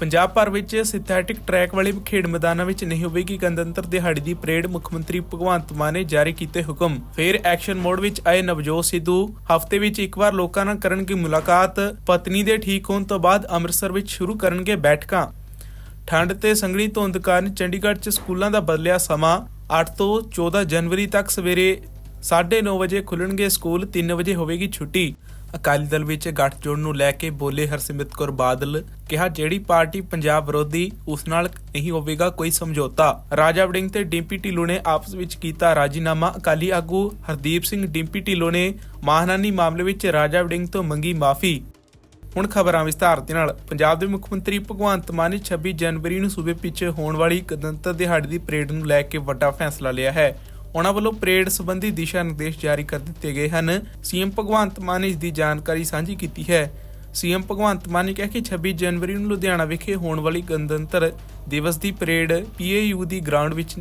ਪੰਜਾਬ ਭਰ ਵਿੱਚ synthetic track ਵਾਲੇ ਖੇਡ ਮੈਦਾਨਾਂ ਵਿੱਚ ਨਹੀਂ ਹੋਵੇਗੀ ਗਣਤੰਤਰ ਦਿਹਾੜੀ ਦੀ ਪਰੇਡ ਮੁੱਖ ਮੰਤਰੀ ਭਗਵੰਤ ਮਾਨ ਨੇ ਜਾਰੀ ਕੀਤੇ ਹੁਕਮ। ਫਿਰ ਐਕਸ਼ਨ ਮੋਡ ਵਿੱਚ ਆਏ ਨਵਜੋਤ ਸਿੱਧੂ, ਹਫ਼ਤੇ ਵਿੱਚ ਇੱਕ ਵਾਰ ਲੋਕਾਂ ਨਾਲ ਕਰਨਗੇ ਮੁਲਾਕਾਤ, ਪਤਨੀ ਦੇ ਠੀਕ ਹੋਣ ਤੋਂ ਬਾਅਦ ਅੰਮ੍ਰਿਤਸਰ ਵਿੱਚ ਸ਼ੁਰੂ ਕਰਨਗੇ ਬੈਠਕਾਂ। ਠੰਡ ਤੇ ਸੰਘਣੀ ਧੁੰਦ ਕਾਰਨ ਚੰਡੀਗੜ੍ਹ 'ਚ ਸਕੂਲਾਂ ਦਾ ਬਦਲਿਆ ਸਮਾਂ। 8 ਤੋਂ 14 ਜਨਵਰੀ ਤੱਕ ਸਵੇਰੇ 9:30 ਵਜੇ ਖੁੱਲਣਗੇ ਸਕੂਲ 3 ਵਜੇ ਹੋਵੇਗੀ ਛੁੱਟੀ। ਅਕਾਲੀ ਦਲ ਵਿੱਚ ਗੱਠਜੋੜ ਨੂੰ ਲੈ ਕੇ ਬੋਲੇ ਹਰਸਿਮਰਤ ਕੌਰ ਬਾਦਲ ਕਿਹਾ, ਜਿਹੜੀ ਪਾਰਟੀ ਪੰਜਾਬ ਵਿਰੋਧੀ, ਉਸ ਨਾਲ ਨਹੀਂ ਹੋਵੇਗਾ ਕੋਈ ਸਮਝੌਤਾ। ਰਾਜਾ ਵੜਿੰਗ ਤੇ ਡਿੰਪੀ ਢਿੱਲੋਂ ਨੇ ਆਪਸ ਵਿੱਚ ਕੀਤਾ ਰਾਜੀਨਾਮਾ। ਅਕਾਲੀ ਆਗੂ ਹਰਦੀਪ ਸਿੰਘ ਡਿੰਪੀ ਢਿੱਲੋਂ ਨੇ ਮਾਹਨਾਨੀ ਮਾਮਲੇ ਵਿੱਚ ਰਾਜਾ ਵੜਿੰਗ ਤੋਂ ਮੰਗੀ ਮਾਫੀ। ਹੁਣ ਖਬਰਾਂ ਵਿਸਥਾਰ ਦੇ ਨਾਲ। ਪੰਜਾਬ ਦੇ ਮੁੱਖ ਮੰਤਰੀ ਭਗਵੰਤ ਮਾਨ ਨੇ 26 ਜਨਵਰੀ ਨੂੰ ਸੂਬੇ ਪਿੱਛੇ ਹੋਣ ਵਾਲੀ ਗਣਤੰਤਰ ਦਿਹਾੜੇ ਦੀ ਪਰੇਡ ਨੂੰ ਲੈ ਕੇ ਵੱਡਾ ਫੈਸਲਾ ਲਿਆ ਹੈ। ਉਹਨਾਂ ਵੱਲੋਂ ਪਰੇਡ ਸੰਬੰਧੀ ਦਿਸ਼ਾ ਨਿਰਦੇਸ਼ ਜਾਰੀ ਕਰ ਦਿੱਤੇ ਗਏ ਹਨ। ਸੀਐਮ ਭਗਵੰਤ ਮਾਨ ਇਸ ਦੀ ਜਾਣਕਾਰੀ ਸਾਂਝੀ ਕੀਤੀ ਹੈ। ਸੀਐਮ ਭਗਵੰਤ ਮਾਨ ਨੇ ਕਿਹਾ ਕਿ 26 ਜਨਵਰੀ ਨੂੰ ਲੁਧਿਆਣਾ ਵਿਖੇ ਹੋਣ ਵਾਲੀ ਗਣਤੰਤਰ ਦਿਵਸ ਦੀ ਪਰੇਡ ਪੀਏਯੂ ਦੀ ਗਰਾਊਂਡ ਵਿੱਚ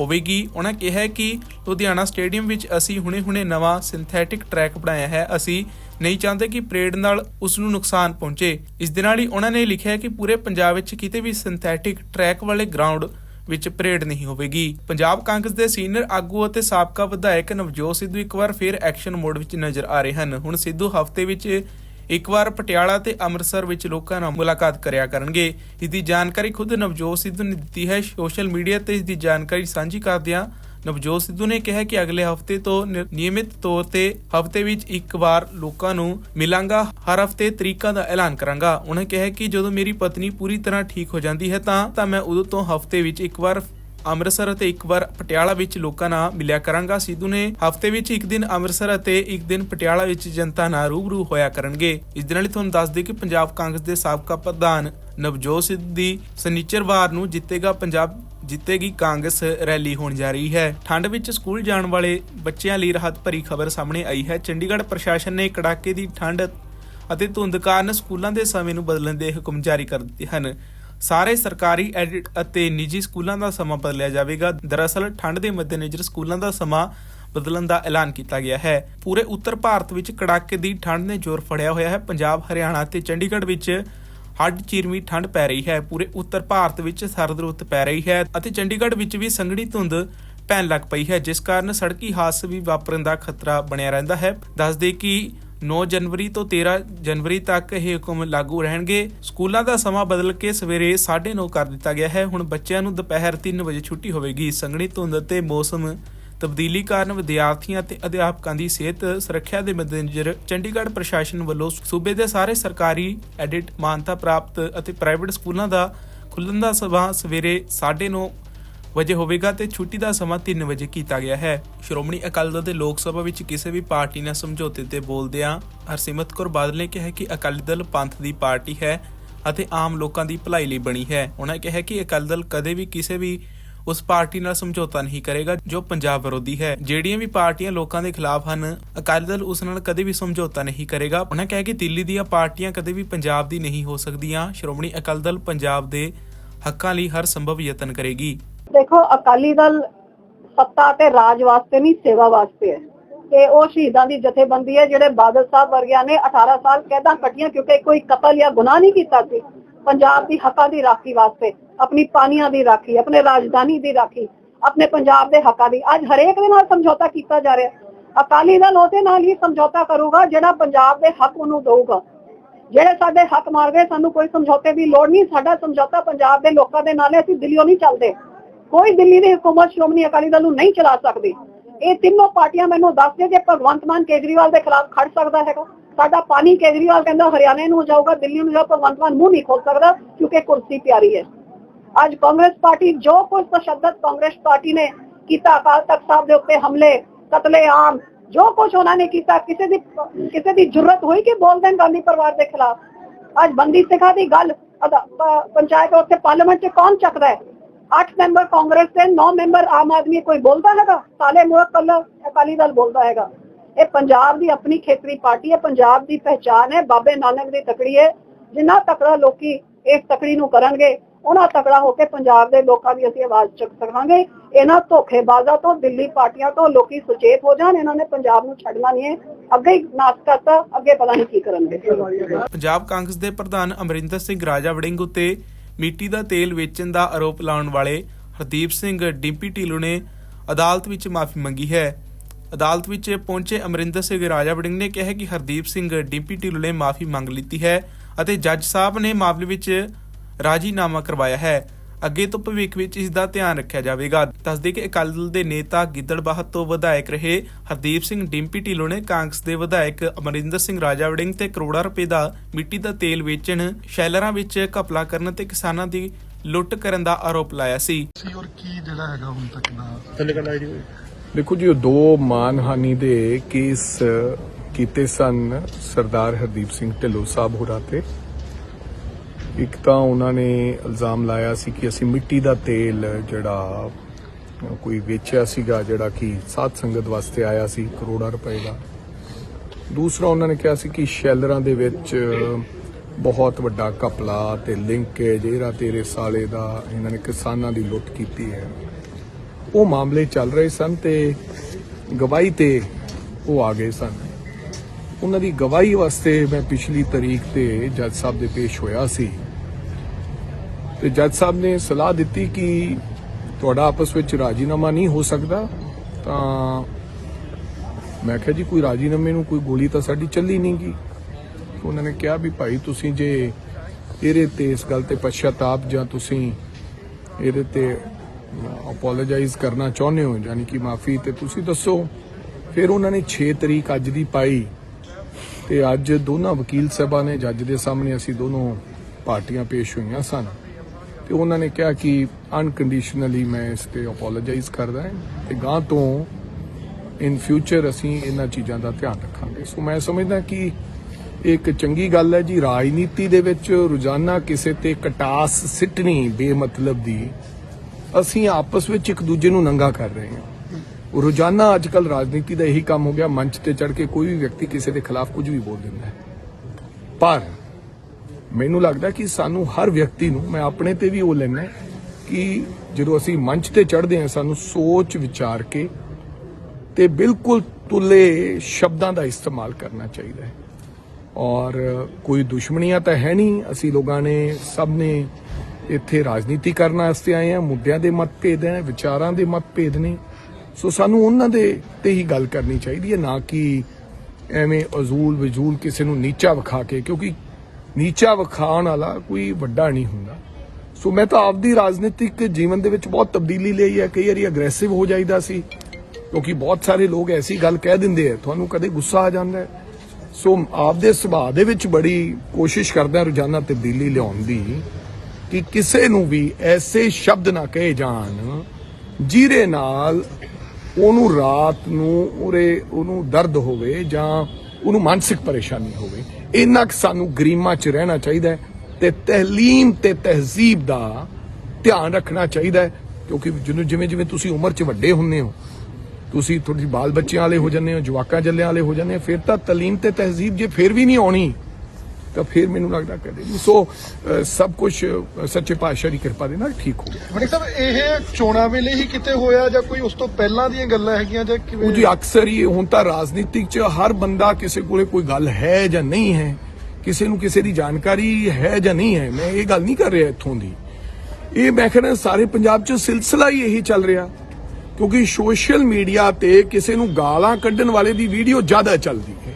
ਹੋਵੇਗੀ। ਉਹਨਾਂ ਕਿਹਾ ਕਿ ਲੁਧਿਆਣਾ ਸਟੇਡੀਅਮ ਵਿੱਚ ਅਸੀਂ ਹੁਣੇ-ਹੁਣੇ ਨਵਾਂ ਸਿੰਥੈਟਿਕ ਟਰੈਕ ਬਣਾਇਆ ਹੈ। ਅਸੀਂ ਨਹੀਂ ਚਾਹੁੰਦੇ ਕਿ ਪਰੇਡ ਨਾਲ ਉਸ ਨੂੰ ਨੁਕਸਾਨ ਪਹੁੰਚੇ। ਇਸ ਦੇ ਨਾਲ ਹੀ ਉਹਨਾਂ ਨੇ ਲਿਖਿਆ ਕਿ ਪੂਰੇ ਪੰਜਾਬ ਵਿੱਚ ਕਿਤੇ ਵੀ ਸਿੰਥੈਟਿਕ ਟਰੈਕ ਵਾਲੇ ਗਰਾਊਂਡ ਵਿੱਚ ਪਰੇਡ ਨਹੀਂ ਹੋਵੇਗੀ। ਪੰਜਾਬ ਕਾਂਗਰਸ ਦੇ ਸੀਨੀਅਰ ਆਗੂ ਅਤੇ ਸਾਬਕਾ ਵਿਧਾਇਕ ਨਵਜੋਤ ਸਿੱਧੂ ਇੱਕ ਵਾਰ ਫਿਰ ਐਕਸ਼ਨ ਮੋਡ ਵਿੱਚ ਨਜ਼ਰ ਆ ਰਹੇ ਹਨ। ਹੁਣ ਸਿੱਧੂ ਹਫ਼ਤੇ ਵਿੱਚ ਇੱਕ ਵਾਰ ਪਟਿਆਲਾ ਤੇ ਅੰਮ੍ਰਿਤਸਰ ਵਿੱਚ ਲੋਕਾਂ ਨਾਲ ਮੁਲਾਕਾਤ ਕਰਿਆ ਕਰਨਗੇ। ਇਸ ਦੀ ਜਾਣਕਾਰੀ ਖੁਦ ਨਵਜੋਤ ਸਿੱਧੂ ਨੇ ਦਿੱਤੀ ਹੈ। ਸੋਸ਼ਲ ਮੀਡੀਆ ਤੇ ਇਸ ਦੀ ਜਾਣਕਾਰੀ ਸਾਂਝੀ ਕਰਦਿਆਂ ਨਵਜੋਤ ਸਿੱਧੂ ਨੇ ਕਿਹਾ ਕਿ ਅਗਲੇ ਹਫ਼ਤੇ ਤੋਂ ਨਿਯਮਿਤ ਤੌਰ ਤੇ ਹਫ਼ਤੇ ਵਿੱਚ ਇੱਕ ਵਾਰ ਲੋਕਾਂ ਨੂੰ ਮਿਲਾਂਗਾ, ਹਰ ਹਫ਼ਤੇ ਤਰੀਕਾਂ ਦਾ ਐਲਾਨ ਕਰਾਂਗਾ। ਉਹਨਾਂ ਕਿਹਾ ਕਿ ਜਦੋਂ ਮੇਰੀ ਪਤਨੀ ਪੂਰੀ ਤਰ੍ਹਾਂ ਠੀਕ ਹੋ ਜਾਂਦੀ ਹੈ ਤਾਂ ਤਾਂ ਮੈਂ ਉਦੋਂ ਤੋਂ ਹਫ਼ਤੇ ਵਿੱਚ ਇੱਕ ਵਾਰ ਅੰਮ੍ਰਿਤਸਰ ਅਤੇ ਇੱਕ ਵਾਰ ਪਟਿਆਲਾ ਵਿੱਚ ਲੋਕਾਂ ਨਾਲ ਮਿਲਿਆ ਕਰਾਂਗਾ। ਸਿੱਧੂ ਨੇ ਹਫ਼ਤੇ ਵਿੱਚ ਇੱਕ ਦਿਨ ਅੰਮ੍ਰਿਤਸਰ ਅਤੇ ਇੱਕ ਦਿਨ ਪਟਿਆਲਾ ਵਿੱਚ ਜਨਤਾ ਨਾਲ ਰੂਬਰੂ ਹੋਇਆ ਕਰਨਗੇ। ਇਸ ਦੇ ਨਾਲ ਹੀ ਤੁਹਾਨੂੰ ਦੱਸ ਦਈਏ ਕਿ ਪੰਜਾਬ ਕਾਂਗਰਸ ਦੇ ਸਾਬਕਾ ਪ੍ਰਧਾਨ ਨਵਜੋਤ ਸਿੱਧੂ ਦੀ ਸਨੀਚਰਵਾਰ ਨੂੰ ਜਿੱਤੇਗਾ ਪੰਜਾਬ ਜਿੱਤੇਗੀ ਕਾਂਗਰਸ ਰੈਲੀ ਹੋਣ ਜਾ ਰਹੀ ਹੈ। ਠੰਡ ਵਿੱਚ ਸਕੂਲ ਜਾਣ ਵਾਲੇ ਬੱਚਿਆਂ ਲਈ ਰਾਹਤ ਭਰੀ ਖਬਰ ਸਾਹਮਣੇ ਆਈ ਹੈ। ਚੰਡੀਗੜ੍ਹ ਪ੍ਰਸ਼ਾਸਨ ਨੇ ਕੜਾਕੇ ਦੀ ਠੰਡ ਅਤੇ ਧੁੰਦ ਕਾਰਨ ਸਕੂਲਾਂ ਦੇ ਸਮੇਂ ਨੂੰ ਬਦਲਣ ਦੇ ਹੁਕਮ ਜਾਰੀ ਕਰ ਦਿੱਤੇ ਹਨ। ਸਾਰੇ ਸਰਕਾਰੀ ਐਡਿਟ ਅਤੇ ਨਿੱਜੀ ਸਕੂਲਾਂ ਦਾ ਸਮਾਂ ਬਦਲਿਆ ਜਾਵੇਗਾ। ਦਰਅਸਲ, ਠੰਡ ਦੇ ਮੱਦੇਨਜ਼ਰ ਸਕੂਲਾਂ ਦਾ ਸਮਾਂ ਬਦਲਣ ਦਾ ਐਲਾਨ ਕੀਤਾ ਗਿਆ ਹੈ। ਪੂਰੇ ਉੱਤਰ ਭਾਰਤ ਵਿੱਚ ਕੜਾਕੇ ਦੀ ਠੰਡ ਨੇ ਜ਼ੋਰ ਫੜਿਆ ਹੋਇਆ ਹੈ। ਪੰਜਾਬ, ਹਰਿਆਣਾ ਤੇ ਚੰਡੀਗੜ੍ਹ ਵਿੱਚ ਹੱਡ ਚੀਰਵੀਂ ਠੰਡ ਪੈ ਰਹੀ ਹੈ। ਪੂਰੇ ਉੱਤਰ ਭਾਰਤ ਵਿੱਚ ਸਰਦ ਰੁੱਤ ਪੈ ਰਹੀ ਹੈ ਅਤੇ ਚੰਡੀਗੜ੍ਹ ਵਿੱਚ ਵੀ ਸੰਘਣੀ ਧੁੰਦ ਪੈਣ ਲੱਗ ਪਈ ਹੈ, ਜਿਸ ਕਾਰਨ ਸੜਕੀ ਹਾਦਸੇ ਵੀ ਵਾਪਰਨ ਦਾ ਖਤਰਾ ਬਣਿਆ ਰਹਿੰਦਾ ਹੈ। ਦੱਸਦੇ ਕਿ 9 ਜਨਵਰੀ ਤੋਂ 13 ਜਨਵਰੀ ਤੱਕ ਇਹ ਹੁਕਮ ਲਾਗੂ ਰਹਿਣਗੇ। ਸਕੂਲਾਂ ਦਾ ਸਮਾਂ ਬਦਲ ਕੇ ਸਵੇਰੇ 9:30 ਕਰ ਦਿੱਤਾ ਗਿਆ ਹੈ। ਹੁਣ ਬੱਚਿਆਂ ਨੂੰ ਦੁਪਹਿਰ 3 ਵਜੇ ਛੁੱਟੀ ਹੋਵੇਗੀ। ਸੰਘਣੀ ਧੁੰਦ ਅਤੇ ਮੌਸਮ ਤਬਦੀਲੀ ਕਾਰਨ ਵਿਦਿਆਰਥੀਆਂ ਤੇ ਅਧਿਆਪਕਾਂ ਦੀ ਸਿਹਤ ਸੁਰੱਖਿਆ ਦੇ ਮੱਦੇਨਜ਼ਰ ਚੰਡੀਗੜ੍ਹ ਪ੍ਰਸ਼ਾਸਨ ਵੱਲੋਂ ਸੂਬੇ ਦੇ ਸਾਰੇ ਸਰਕਾਰੀ ਐਡਿਟ ਮਾਨਤਾ ਪ੍ਰਾਪਤ ਅਤੇ ਪ੍ਰਾਈਵੇਟ ਸਕੂਲਾਂ ਦਾ ਖੁੱਲ੍ਹਣ ਦਾ ਸਮਾਂ ਸਵੇਰੇ 9:30 ਵਜੇ ਹੋਵੇਗਾ ਤੇ ਛੁੱਟੀ ਦਾ ਸਮਾਂ 3 ਵਜੇ ਕੀਤਾ ਗਿਆ ਹੈ। ਸ਼੍ਰੋਮਣੀ ਅਕਾਲੀ ਦਲ ਦੇ ਲੋਕ ਸਭਾ ਵਿੱਚ ਕਿਸੇ ਵੀ ਪਾਰਟੀ ਨਾਲ ਸਮਝੌਤੇ ਤੇ ਬੋਲਦਿਆਂ ਹਰਸਿਮਰਤ ਕੌਰ ਬਾਦਲ ਨੇ ਕਿਹਾ ਕਿ ਅਕਾਲੀ ਦਲ ਪੰਥ ਦੀ ਪਾਰਟੀ ਹੈ ਅਤੇ ਆਮ ਲੋਕਾਂ ਦੀ ਭਲਾਈ ਲਈ ਬਣੀ ਹੈ। ਉਹਨਾਂ ਕਿਹਾ ਕਿ ਅਕਾਲੀ ਦਲ ਕਦੇ ਵੀ ਕਿਸੇ ਵੀ ਉਸ ਪਾਰਟੀ ਨਾਲ ਸਮਝੌਤਾ ਨਹੀਂ ਕਰੇਗਾ ਜੋ ਪੰਜਾਬ ਵਿਰੋਧੀ ਹੈ। ਜਿਹੜੀਆਂ ਵੀ ਪਾਰਟੀਆਂ ਲੋਕਾਂ ਦੇ ਖਿਲਾਫ ਹਨ, ਅਕਾਲੀ ਦਲ ਉਸ ਨਾਲ ਕਦੇ ਵੀ ਸਮਝੌਤਾ ਨਹੀਂ ਕਰੇਗਾ। ਉਹਨਾਂ ਕਿਹਾ ਕਿ ਦਿੱਲੀ ਦੀਆਂ ਪਾਰਟੀਆਂ ਕਦੇ ਵੀ ਪੰਜਾਬ ਦੀ ਨਹੀਂ ਹੋ ਸਕਦੀਆਂ। ਸ਼੍ਰੋਮਣੀ ਅਕਾਲੀ ਦਲ ਪੰਜਾਬ ਦੇ ਹੱਕਾਂ ਲਈ ਹਰ ਸੰਭਵ ਯਤਨ ਕਰੇਗੀ। ਦੇਖੋ, ਅਕਾਲੀ ਦਲ ਸੱਤਾ ਤੇ ਰਾਜ ਵਾਸਤੇ ਨਹੀਂ, ਸੇਵਾ ਵਾਸਤੇ ਹੈ। ਤੇ ਉਹ ਸ਼ਹੀਦਾਂ ਦੀ ਜਥੇਬੰਦੀ ਹੈ, ਜਿਹੜੇ ਬਾਦਲ ਸਾਹਿਬ ਵਰਗਿਆਂ ਨੇ 18 ਸਾਲ ਕੈਦਾਂ ਕੱਟੀਆਂ, ਕਿਉਂਕਿ ਕੋਈ ਕਤਲ ਜਾਂ ਗੁਨਾਹ ਨਹੀਂ ਕੀਤਾ ਸੀ। ਪੰਜਾਬ ਦੀ ਹੱਕਾਂ ਦੀ ਰਾਖੀ ਵਾਸਤੇ। ਆਪਣੀ ਪਾਣੀਆਂ ਦੀ ਰਾਖੀ, ਆਪਣੇ ਰਾਜਧਾਨੀ ਦੀ ਰਾਖੀ, ਆਪਣੇ ਪੰਜਾਬ ਦੇ ਹੱਕਾਂ ਦੀ। ਅੱਜ ਹਰੇਕ ਦੇ ਨਾਲ ਸਮਝੌਤਾ ਕੀਤਾ ਜਾ ਰਿਹਾ ਅਕਾਲੀ ਦਲ ਉਹਦੇ ਨਾਲ ਹੀ ਸਮਝੌਤਾ ਕਰੂਗਾ, ਜਿਹੜਾ ਪੰਜਾਬ ਦੇ ਹੱਕ ਉਹਨੂੰ ਦਊਗਾ। ਜਿਹੜੇ ਸਾਡੇ ਹੱਕ ਮਾਰ ਗਏ ਸਾਨੂੰ ਕੋਈ ਸਮਝੌਤੇ ਦੀ ਲੋੜ ਨਹੀਂ। ਸਾਡਾ ਸਮਝੌਤਾ ਪੰਜਾਬ ਦੇ ਲੋਕਾਂ ਦੇ ਨਾਲ ਹੈ ਅਸੀਂ ਦਿੱਲੀੋਂ ਨਹੀਂ ਚੱਲਦੇ। ਕੋਈ ਦਿੱਲੀ ਦੀ ਹਕੂਮਤ ਸ਼੍ਰੋਮਣੀ ਅਕਾਲੀ ਦਲ ਨੂੰ ਨਹੀਂ ਚਲਾ ਸਕਦੀ। ਇਹ ਤਿੰਨੋਂ ਪਾਰਟੀਆਂ ਮੈਨੂੰ ਦੱਸਦੇ ਜੇ ਭਗਵੰਤ ਮਾਨ ਕੇਜਰੀਵਾਲ ਦੇ ਖਿਲਾਫ ਖੜ ਸਕਦਾ ਹੈਗਾ। ਸਾਡਾ ਪਾਣੀ ਕੇਜਰੀਵਾਲ ਕਹਿੰਦਾ ਹਰਿਆਣੇ ਨੂੰ ਜਾਊਗਾ, ਦਿੱਲੀ ਨੂੰ ਜਾ ਭਗਵੰਤ ਮਾਨ ਮੂੰਹ ਨਹੀਂ ਖੋਲ ਸਕਦਾ, ਕਿਉਂਕਿ ਕੁਰਸੀ ਪਿਆਰੀ ਹੈ। ਅੱਜ ਕਾਂਗਰਸ ਪਾਰਟੀ ਜੋ ਕੁਝ ਤਸ਼ੱਦਦ ਕਾਂਗਰਸ ਪਾਰਟੀ ਨੇ ਕੀਤਾ, ਅਕਾਲ ਤਖਤ ਸਾਹਿਬ ਦੇ ਉੱਤੇ ਹਮਲੇ, ਕਤਲੇਆਮ, ਜੋ ਕੁਝ ਉਹਨਾਂ ਨੇ ਕੀਤਾ, ਕਿਸੇ ਦੀ ਕਿਸੇ ਦੀ ਜ਼ਰੂਰਤ ਹੋਈ ਕਿ ਬੋਲ ਦੇਣ ਗਾਂਧੀ ਪਰਿਵਾਰ ਦੇ ਖਿਲਾਫ? ਅੱਜ ਬੰਦੀ ਸਿਖਾ ਦੀ ਗੱਲ ਪੰਚਾਇਤ ਉੱਥੇ ਪਾਰਲੀਮੈਂਟ 'ਚ ਕੌਣ ਚੱਕਦਾ ਹੈ? 8 ਮੈਂਬਰ ਕਾਂਗਰਸ ਦੇ 9 ਮੈਂਬਰ ਆਮ ਆਦਮੀ ਕੋਈ ਬੋਲਦਾ ਹੈਗਾ? ਸਾਲੇ ਮੁਲਕ ਕੱਲਾ ਅਕਾਲੀ ਦਲ ਬੋਲਦਾ ਹੈਗਾ। ਇਹ ਪੰਜਾਬ ਦੀ ਆਪਣੀ ਖੇਤਰੀ ਪਾਰਟੀ ਹੈ, ਪੰਜਾਬ ਦੀ ਪਹਿਚਾਨ ਹੈ, ਬਾਬੇ ਨਾਨਕ ਦੀ ਤਕੜੀ ਹੈ। ਜਿੰਨਾ ਤਕੜਾ ਲੋਕੀ ਇਸ ਤਕੜੀ ਨੂੰ ਕਰਨਗੇ ਉਹਨਾਂ ਤਕੜਾ ਹੋ ਕੇ ਪੰਜਾਬ ਦੇ ਲੋਕਾਂ ਦੀ ਅਸੀਂ ਆਵਾਜ਼ ਚੁੱਕ ਸਕਾਂਗੇ। ਇਹਨਾਂ ਧੋਖੇਬਾਜ਼ਾਂ ਤੋਂ, ਦਿੱਲੀ ਪਾਰਟੀਆਂ ਤੋਂ ਲੋਕੀ ਸੁਚੇਤ ਹੋ ਜਾਣ। ਇਹਨਾਂ ਨੇ ਪੰਜਾਬ ਨੂੰ ਛੱਡਣਾ ਨਹੀਂ ਹੈ। ਅੱਗੇ ਹੀ ਨਾਸ ਕਰਤਾ, ਅੱਗੇ ਪਤਾ ਨਹੀਂ ਕੀ ਕਰਨਗੇ। ਪੰਜਾਬ ਕਾਂਗਰਸ ਦੇ ਪ੍ਰਧਾਨ ਅਮਰਿੰਦਰ ਸਿੰਘ ਰਾਜਾ ਵੜਿੰਗ ਉੱਤੇ ਮਿੱਟੀ ਦਾ ਤੇਲ ਵੇਚਣ ਦਾ ਆਰੋਪ ਲਾਉਣ ਵਾਲੇ ਹਰਦੀਪ ਸਿੰਘ ਡਿੰਪੀ ਢਿੱਲੋਂ ਨੇ ਅਦਾਲਤ ਵਿੱਚ ਮਾਫੀ ਮੰਗੀ ਹੈ। ਅਦਾਲਤ ਵਿੱਚ ਪਹੁੰਚੇ ਅਮਰਿੰਦਰ ਸਿੰਘ ਰਾਜਾ ਵੜਿੰਗ ਨੇ ਕਿਹਾ ਕਿ ਹਰਦੀਪ ਸਿੰਘ ਡਿੰਪੀ ਢਿੱਲੋਂ ਨੇ ਮਾਫੀ ਮੰਗ ਲਈ ਹੈ ਅਤੇ ਜੱਜ ਸਾਹਿਬ ਨੇ ਮਾਮਲੇ ਵਿੱਚ ਰਾਜੀਨਾਮਾ ਕਰਵਾਇਆ ਹੈ। ਅੱਗੇ ਤੋਂ ਭਵਿੱਖ ਵਿੱਚ ਇਸ ਦਾ ਧਿਆਨ ਰੱਖਿਆ ਜਾਵੇਗਾ। ਦੱਸਦੇ ਕਿ ਅਕਾਲੀ ਦਲ ਦੇ ਨੇਤਾ ਗਿੱਦੜਬਾਹਤ ਤੋਂ ਵਿਧਾਇਕ ਰਹੇ ਹਰਦੀਪ ਸਿੰਘ ਡਿੰਪੀ ਢਿੱਲੋਂ ਨੇ ਕਾਂਗਰਸ ਦੇ ਵਿਧਾਇਕ ਅਮਰਿੰਦਰ ਸਿੰਘ ਰਾਜਾ ਵੜਿੰਗ ਤੇ ਕਰੋੜਾਂ ਰੁਪਏ ਦਾ ਮਿੱਟੀ ਦਾ ਤੇਲ ਵੇਚਣ ਸ਼ੈਲਰਾਂ ਵਿੱਚ ਘਪਲਾ ਕਰਨ ਤੇ ਕਿਸਾਨਾਂ ਦੀ ਲੁੱਟ ਕਰਨ ਦਾ ਆਰੋਪ ਲਾਇਆ ਸੀ। ਸੀ ਔਰ ਕੀ ਜਿਹੜਾ ਹੈਗਾ ਹੁਣ ਤੱਕ ਦਾ? ਦੇਖੋ ਜੀ ਉਹ ਦੋ ਮਾਨਹਾਨੀ ਦੇ ਕੇਸ ਕੀਤੇ ਸਨ ਸਰਦਾਰ ਹਰਦੀਪ ਸਿੰਘ ਢਿੱਲੋਂ ਸਾਹਿਬ ਹੋਰਾਂ ਤੇ। ਇੱਕ ਤਾਂ ਉਹਨਾਂ ਨੇ ਇਲਜ਼ਾਮ ਲਾਇਆ ਸੀ ਕਿ ਅਸੀਂ ਮਿੱਟੀ ਦਾ ਤੇਲ ਜਿਹੜਾ ਕੋਈ ਵੇਚਿਆ ਸੀਗਾ, ਜਿਹੜਾ ਕਿ ਸਾਧ ਸੰਗਤ ਵਾਸਤੇ ਆਇਆ ਸੀ ਕਰੋੜਾਂ ਰੁਪਏ ਦਾ। ਦੂਸਰਾ ਉਹਨਾਂ ਨੇ ਕਿਹਾ ਸੀ ਕਿ ਸ਼ੈਲਰਾਂ ਦੇ ਵਿੱਚ ਬਹੁਤ ਵੱਡਾ ਕਪਲਾ ਤੇ ਲਿੰਕੇਜ ਇਹਰਾ ਤੇਰੇ ਸਾਲੇ ਦਾ, ਇਹਨਾਂ ਨੇ ਕਿਸਾਨਾਂ ਦੀ ਲੁੱਟ ਕੀਤੀ ਹੈ। ਉਹ ਮਾਮਲੇ ਚੱਲ ਰਹੇ ਸਨ ਤੇ ਗਵਾਹੀ ਤੇ ਉਹ ਆ ਗਏ ਸਨ। ਉਹਨਾਂ ਦੀ ਗਵਾਹੀ ਵਾਸਤੇ ਮੈਂ ਪਿਛਲੀ ਤਰੀਕ ਤੇ ਜੱਜ ਸਾਹਿਬ ਦੇ ਪੇਸ਼ ਹੋਇਆ ਸੀ। ਤੇ ਜੱਜ ਸਾਹਿਬ ਨੇ ਸਲਾਹ ਦਿੱਤੀ ਕਿ ਤੁਹਾਡਾ ਆਪਸ ਵਿੱਚ ਰਾਜੀਨਾਮਾ ਨਹੀਂ ਹੋ ਸਕਦਾ, ਤਾਂ ਮੈਂ ਕਿਹਾ ਜੀ, ਕੋਈ ਰਾਜੀਨਾਮੇ ਨੂੰ ਕੋਈ ਗੋਲੀ ਤਾਂ ਸਾਡੀ ਚੱਲੀ ਨਹੀਂ ਗੀ ਉਹਨਾਂ ਨੇ ਕਿਹਾ ਵੀ ਭਾਈ ਤੁਸੀਂ ਜੇ ਇਹਦੇ ਤੇ ਇਸ ਗੱਲ ਤੇ ਪਛਤਾਪ ਜਾਂ ਤੁਸੀਂ ਇਹਦੇ ਤੇ ਅਪੋਲੋਜਾਈਜ਼ ਕਰਨਾ ਚਾਹੁੰਦੇ ਹੋ, ਯਾਨੀ ਕਿ ਮਾਫੀ, ਤੇ ਤੁਸੀਂ ਦੱਸੋ। ਫਿਰ ਉਹਨਾਂ ਨੇ 6 ਤਰੀਕ ਅੱਜ ਦੀ ਪਾਈ ਤੇ ਅੱਜ ਦੋਨਾਂ ਵਕੀਲ ਸਾਹਿਬਾਂ ਨੇ, ਜੱਜ ਦੇ ਸਾਹਮਣੇ ਅਸੀਂ ਦੋਨੋਂ ਪਾਰਟੀਆਂ ਪੇਸ਼ ਹੋਈਆਂ ਸਨ। ਤੇ ਉਹਨਾਂ ਨੇ ਕਿਹਾ ਕਿ ਅਨਕੰਡੀਸ਼ਨਲੀ ਮੈਂ ਇਸ ਤੇ ਅਪੋਲੋਜਾਈਜ਼ ਕਰਦਾ ਹਾਂ ਤੇ ਗਾਂ ਤੋਂ ਇਨ ਫਿਊਚਰ ਅਸੀਂ ਇਹਨਾਂ ਚੀਜ਼ਾਂ ਦਾ ਧਿਆਨ ਰੱਖਾਂਗੇ। ਸੋ ਮੈਂ ਸਮਝਦਾ ਕਿ ਇਹ ਇੱਕ ਚੰਗੀ ਗੱਲ ਹੈ ਜੀ, ਰਾਜਨੀਤੀ ਦੇ ਵਿੱਚ ਰੋਜ਼ਾਨਾ ਕਿਸੇ ਤੇ ਕਟਾਸ ਸਿੱਟਣੀ ਬੇਮਤਲਬ ਦੀ ਅਸੀਂ ਆਪਸ ਵਿੱਚ ਇੱਕ ਦੂਜੇ ਨੂੰ ਨੰਗਾ ਕਰ ਰਹੇ ਹਾਂ। ਉਹ ਰੋਜ਼ਾਨਾ ਅੱਜਕੱਲ ਰਾਜਨੀਤੀ ਦਾ ਇਹੀ ਕੰਮ ਹੋ ਗਿਆ, ਮੰਚ ਤੇ ਚੜ ਕੇ ਕੋਈ ਵੀ ਵਿਅਕਤੀ ਕਿਸੇ ਦੇ ਖਿਲਾਫ ਕੁਝ ਵੀ ਬੋਲ ਦਿੰਦਾ ਹੈ। ਪਰ ਮੈਨੂੰ ਲੱਗਦਾ ਕਿ ਸਾਨੂੰ ਹਰ ਵਿਅਕਤੀ ਨੂੰ, ਮੈਂ ਆਪਣੇ ਤੇ ਵੀ ਉਹ ਲੈਣਾ ਕਿ ਜਦੋਂ ਅਸੀਂ ਮੰਚ ਤੇ ਚੜ੍ਹਦੇ ਹਾਂ, ਸਾਨੂੰ ਸੋਚ ਵਿਚਾਰ ਕੇ ਤੇ ਬਿਲਕੁਲ ਤੁਲੇ ਸ਼ਬਦਾਂ ਦਾ ਇਸਤੇਮਾਲ ਕਰਨਾ ਚਾਹੀਦਾ ਹੈ। ਔਰ ਕੋਈ ਦੁਸ਼ਮਣੀਆਂ ਤਾਂ ਹੈ ਨਹੀਂ। ਅਸੀਂ ਲੋਕਾਂ ਨੇ ਸਭ ਨੇ ਇੱਥੇ ਰਾਜਨੀਤੀ ਕਰਨ ਵਾਸਤੇ ਆਏ ਆ ਮੁੱਦਿਆਂ ਦੇ ਮਤਭੇਦ ਹੈ, ਵਿਚਾਰਾਂ ਦੇ ਮਤਭੇਦ ਨੇ। ਸੋ ਸਾਨੂੰ ਉਹਨਾਂ ਦੇ ਤੇ ਹੀ ਗੱਲ ਕਰਨੀ ਚਾਹੀਦੀ ਹੈ, ਨਾ ਕਿ ਐਵੇਂ ਅਜ਼ੂਲ ਵਜੂਲ ਕਿਸੇ ਨੂੰ ਨੀਚਾ ਵਿਖਾ ਕੇ, ਕਿਉਂਕਿ ਨੀਚਾ ਵਿਖਾਉਣ ਵਾਲਾ ਕੋਈ ਵੱਡਾ ਨਹੀਂ ਹੁੰਦਾ। ਸੋ ਮੈਂ ਤਾਂ ਆਪਦੀ ਰਾਜਨੀਤਿਕ ਜੀਵਨ ਦੇ ਵਿੱਚ ਬਹੁਤ ਤਬਦੀਲੀ ਲਈ ਹੈ। ਕਈ ਵਾਰੀ ਅਗਰੈਸਿਵ ਹੋ ਜਾਈਦਾ ਸੀ, ਕਿਉਂਕਿ ਬਹੁਤ ਸਾਰੇ ਲੋਕ ਐਸੀ ਗੱਲ ਕਹਿ ਦਿੰਦੇ ਆ, ਤੁਹਾਨੂੰ ਕਦੇ ਗੁੱਸਾ ਆ ਜਾਂਦਾ ਹੈ। ਸੋ ਆਪਦੇ ਸੁਭਾਅ ਦੇ ਵਿੱਚ ਬੜੀ ਕੋਸ਼ਿਸ਼ ਕਰਦਾ ਰੋਜ਼ਾਨਾ ਤਬਦੀਲੀ ਲਿਆਉਣ ਦੀ ਕਿ ਕਿਸੇ ਨੂੰ ਵੀ ਐਸੇ ਸ਼ਬਦ ਨਾ ਕਹੇ ਜਾਣ, ਜਿਹਦੇ ਨਾਲ ਉਹਨੂੰ ਰਾਤ ਨੂੰ ਉਰੇ ਉਹਨੂੰ ਦਰਦ ਹੋਵੇ ਜਾਂ ਉਹਨੂੰ ਮਾਨਸਿਕ ਪਰੇਸ਼ਾਨੀ ਹੋਵੇ। ਇੰਨਾ ਕੁ ਸਾਨੂੰ ਗਰੀਮਾ 'ਚ ਰਹਿਣਾ ਚਾਹੀਦਾ ਹੈ ਤੇ ਤਹਲੀਮ ਤੇ ਤਹਿਜ਼ੀਬ ਦਾ ਧਿਆਨ ਰੱਖਣਾ ਚਾਹੀਦਾ ਹੈ, ਕਿਉਂਕਿ ਜਿਹਨੂੰ ਜਿਵੇਂ ਜਿਵੇਂ ਤੁਸੀਂ ਉਮਰ 'ਚ ਵੱਡੇ ਹੁੰਦੇ ਹੋ, ਤੁਸੀਂ ਥੋੜੀ ਬਾਲ ਬੱਚਿਆਂ ਵਾਲੇ ਹੋ ਜਾਂਦੇ ਹੋ, ਜਵਾਕਾਂ ਜੱਲਿਆਂ ਵਾਲੇ ਹੋ ਜਾਂਦੇ ਹੋ, ਫਿਰ ਤਾਂ ਤਲੀਮ ਤੇ ਤਹਿਜ਼ੀਬ ਜੇ ਫਿਰ ਵੀ ਨਹੀਂ ਆਉਣੀ। ਤਾਂ ਫਿਰ ਮੈਨੂੰ ਲੱਗਦਾ ਕਦੇ ਨਹੀਂ। ਸੋ ਸਭ ਕੁਝ ਸੱਚੇ ਪਾਤਸ਼ਾਹ ਦੀ ਕਿਰਪਾ ਦੇ ਨਾਲ ਠੀਕ ਹੋ ਗਿਆ। ਵੜਿੰਗ ਸਾਹਿਬ ਇਹ ਚੋਣਾਂ ਵੇਲੇ ਹੀ ਕਿਤੇ ਹੋਇਆ ਜਾਂ ਕੋਈ ਉਸ ਤੋਂ ਪਹਿਲਾਂ ਦੀਆਂ ਗੱਲਾਂ ਹੈਗੀਆਂ ਜਾਂ ਉਹ ਕਿਵੇਂ ਜੀ ਅਕਸਰ ਹੀ ਹੁਣ ਤਾਂ ਰਾਜਨੀਤਿਕ 'ਚ ਹਰ ਬੰਦਾ ਕਿਸੇ ਕੋਲੇ ਕੋਈ ਗੱਲ ਹੈ ਜਾਂ ਨਹੀਂ ਹੈ ਕਿਸੇ ਨੂੰ ਕਿਸੇ ਦੀ ਜਾਣਕਾਰੀ ਹੈ ਜਾਂ ਨਹੀਂ ਹੈ। ਮੈਂ ਇਹ ਗੱਲ ਨਹੀਂ ਕਰ ਰਿਹਾ ਇੱਥੋਂ ਦੀ। ਇਹ ਮੈਂ ਕਹਿੰਦਾ ਸਾਰੇ ਪੰਜਾਬ 'ਚ ਸਿਲਸਿਲਾ ਹੀ ਇਹੀ ਚੱਲ ਰਿਹਾ ਕਿਉਂਕਿ ਸੋਸ਼ਲ ਮੀਡੀਆ ਤੇ ਕਿਸੇ ਨੂੰ ਗਾਲਾਂ ਕੱਢਣ ਵਾਲੇ ਦੀ ਵੀਡੀਓ ਜ਼ਿਆਦਾ ਚੱਲਦੀ ਹੈ।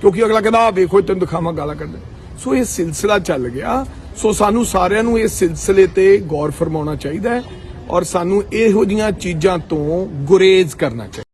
ਕਿਉਂਕਿ ਅਗਲਾ ਕਹਿੰਦਾ ਆ ਵੇਖੋ ਤੈਨੂੰ ਦਿਖਾਵਾਂ ਗਾਲਾਂ ਕੱਢ ਸੋ ਇਹ ਸਿਲਸਿਲਾ ਚੱਲ ਗਿਆ। ਸੋ ਸਾਨੂੰ ਸਾਰਿਆਂ ਨੂੰ ਇਸ ਸਿਲਸਿਲੇ ਤੇ ਗੌਰ ਫਰਮਾਉਣਾ ਚਾਹੀਦਾ ਹੈ ਔਰ ਸਾਨੂੰ ਇਹੋ ਜੀਆਂ ਚੀਜ਼ਾਂ ਤੋਂ ਗੁਰੇਜ਼ ਕਰਨਾ ਚਾਹੀਦਾ